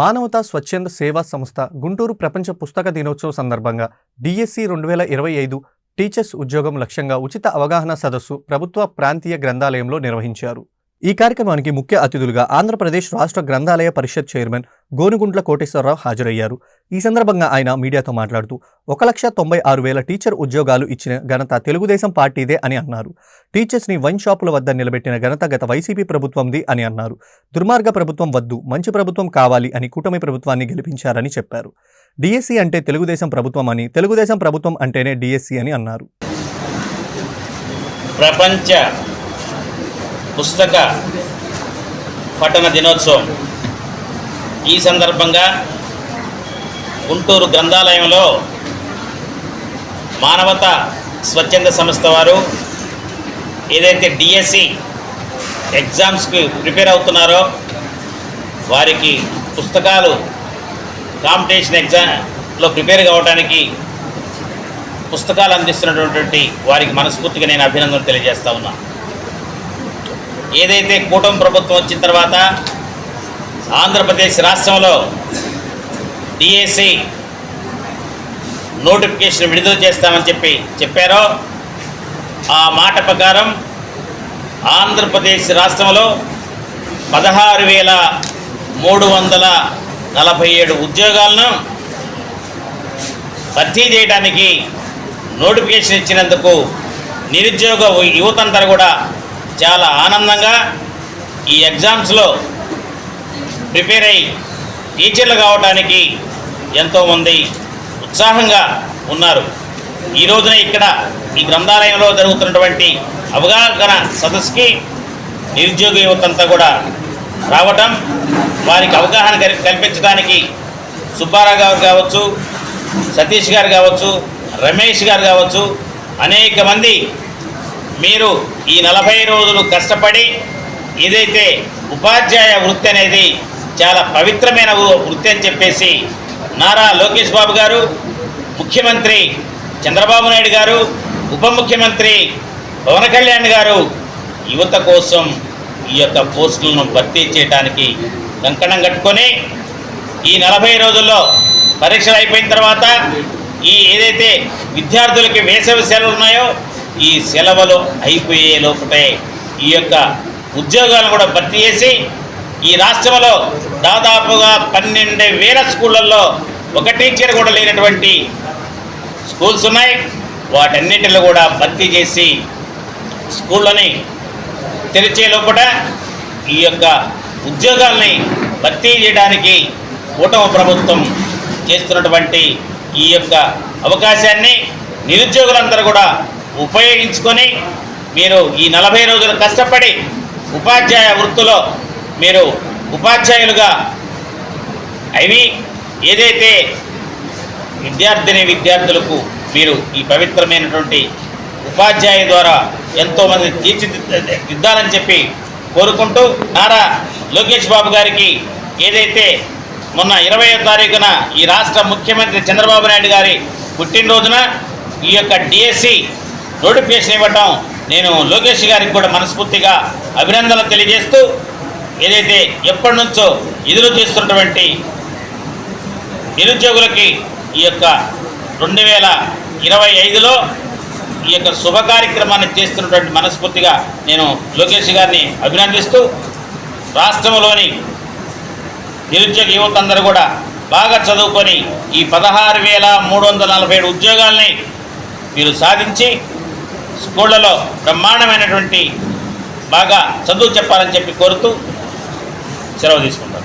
మానవతా స్వచ్ఛంద సేవా సంస్థ గుంటూరు ప్రపంచ పుస్తక దినోత్సవ సందర్భంగా డిఎస్సి రెండు వేల ఇరవై ఐదు టీచర్స్ ఉద్యోగం లక్ష్యంగా ఉచిత అవగాహన సదస్సు ప్రభుత్వ ప్రాంతీయ గ్రంథాలయంలో నిర్వహించారు. ఈ కార్యక్రమానికి ముఖ్య అతిథులుగా ఆంధ్రప్రదేశ్ రాష్ట్ర గ్రంథాలయ పరిషత్ చైర్మన్ గోనుగుంట్ల కోటేశ్వరరావు హాజరయ్యారు. ఈ సందర్భంగా ఆయన మీడియాతో మాట్లాడుతూ ఒక లక్ష తొంభై ఆరు వేల టీచర్ ఉద్యోగాలు ఇచ్చిన ఘనత తెలుగుదేశం పార్టీదే అని అన్నారు. టీచర్స్ని వైన్ షాపుల వద్ద నిలబెట్టిన ఘనత గత వైసీపీ ప్రభుత్వంది అని అన్నారు. దుర్మార్గ ప్రభుత్వం వద్దు మంచి ప్రభుత్వం కావాలి అని కూటమి ప్రభుత్వాన్ని గెలిపించారని చెప్పారు. డిఎస్సి అంటే తెలుగుదేశం ప్రభుత్వం అని తెలుగుదేశం ప్రభుత్వం అంటేనే డిఎస్సి అని అన్నారు. ప్రపంచ పుస్తక పఠన దినోత్సవం. ఈ సందర్భంగా గుంటూరు గ్రంథాలయంలో మానవత స్వచ్ఛంద సంస్థ వారు ఏదైతే డిఎస్సి ఎగ్జామ్స్కి ప్రిపేర్ అవుతున్నారో వారికి పుస్తకాలు కాంపిటీషన్ ఎగ్జామ్లో ప్రిపేర్ కావడానికి పుస్తకాలు అందిస్తున్నటువంటి వారికి మనస్ఫూర్తిగా నేను అభినందన తెలియజేస్తా ఉన్నా. ఏదైతే కూటమి ప్రభుత్వం వచ్చిన తర్వాత ఆంధ్రప్రదేశ్ రాష్ట్రంలో డిఎస్సి నోటిఫికేషన్ విడుదల చేస్తామని చెప్పి చెప్పారో ఆ మాట ప్రకారం ఆంధ్రప్రదేశ్ రాష్ట్రంలో పదహారు వేల మూడు వందల నలభై ఏడు ఉద్యోగాలను భర్తీ చేయడానికి నోటిఫికేషన్ ఇచ్చినందుకు నిరుద్యోగ యువతంతా కూడా చాలా ఆనందంగా ఈ ఎగ్జామ్స్లో ప్రిపేర్ అయ్యి టీచర్లు కావడానికి ఎంతోమంది ఉత్సాహంగా ఉన్నారు. ఈ రోజున ఇక్కడ ఈ గ్రంథాలయంలో జరుగుతున్నటువంటి అవగాహన సదస్సుకి నిరుద్యోగ యువతంతా కూడా రావటం వారికి అవగాహన కల్- కల్పించడానికి సుబ్బారావు గారు కావచ్చు సతీష్ గారు కావచ్చు రమేష్ గారు కావచ్చు అనేక మంది మీరు ఈ నలభై రోజులు కష్టపడి ఏదైతే ఉపాధ్యాయ వృత్తి అనేది చాలా పవిత్రమైన వృత్తి అని చెప్పేసి నారా లోకేష్ బాబు గారు ముఖ్యమంత్రి చంద్రబాబు నాయుడు గారు ఉప ముఖ్యమంత్రి పవన్ కళ్యాణ్ గారు యువత కోసం ఈ యొక్క పోస్టులను భర్తీ చేయడానికి కంకణం కట్టుకొని ఈ నలభై రోజుల్లో పరీక్షలు అయిపోయిన తర్వాత ఈ ఏదైతే విద్యార్థులకి వేసవి సెలవులు ఉన్నాయో ఈ సెలవులు అయిపోయే లోపటే ఈ యొక్క ఉద్యోగాలను కూడా భర్తీ చేసి ఈ రాష్ట్రంలో దాదాపుగా పన్నెండు వేల స్కూళ్ళల్లో ఒక టీచర్ కూడా లేనటువంటి స్కూల్స్ ఉన్నాయి. వాటన్నిటిలో కూడా భర్తీ చేసి స్కూళ్ళని తెరిచే లోపల ఈ యొక్క ఉద్యోగాల్ని భర్తీ చేయడానికి కూటమి ప్రభుత్వం చేస్తున్నటువంటి ఈ యొక్క అవకాశాన్ని నిరుద్యోగులందరూ కూడా ఉపయోగించుకొని మీరు ఈ నలభై రోజులు కష్టపడి ఉపాధ్యాయ వృత్తిలో మీరు ఉపాధ్యాయులుగా అవి ఏదైతే విద్యార్థిని విద్యార్థులకు మీరు ఈ పవిత్రమైనటువంటి ఉపాధ్యాయ ద్వారా ఎంతోమంది తీర్చిదిద్దాలని చెప్పి కోరుకుంటూ నారా లోకేష్ బాబు గారికి ఏదైతే మొన్న ఇరవయో తారీఖున ఈ రాష్ట్ర ముఖ్యమంత్రి చంద్రబాబు నాయుడు గారి పుట్టినరోజున ఈ యొక్క డిఎస్సి నోటిఫికేషన్ ఇవ్వటం. నేను లోకేష్ గారికి కూడా మనస్ఫూర్తిగా అభినందనలు తెలియజేస్తూ ఏదైతే ఎప్పటి నుంచో ఎదురు చేస్తున్నటువంటి నిరుద్యోగులకి ఈ యొక్క రెండు వేల ఇరవై ఐదులో ఈ యొక్క శుభ కార్యక్రమాన్ని చేస్తున్నటువంటి మనస్ఫూర్తిగా నేను లోకేష్ గారిని అభినందిస్తూ రాష్ట్రంలోని నిరుద్యోగ యువత అందరూ కూడా బాగా చదువుకొని ఈ పదహారు వేల మూడు వందల నలభై ఏడు ఉద్యోగాల్ని మీరు సాధించి స్కూళ్ళలో బ్రహ్మాండమైనటువంటి బాగా చదువు చెప్పాలని చెప్పి కోరుతూ సెలవు తీసుకుంటాను.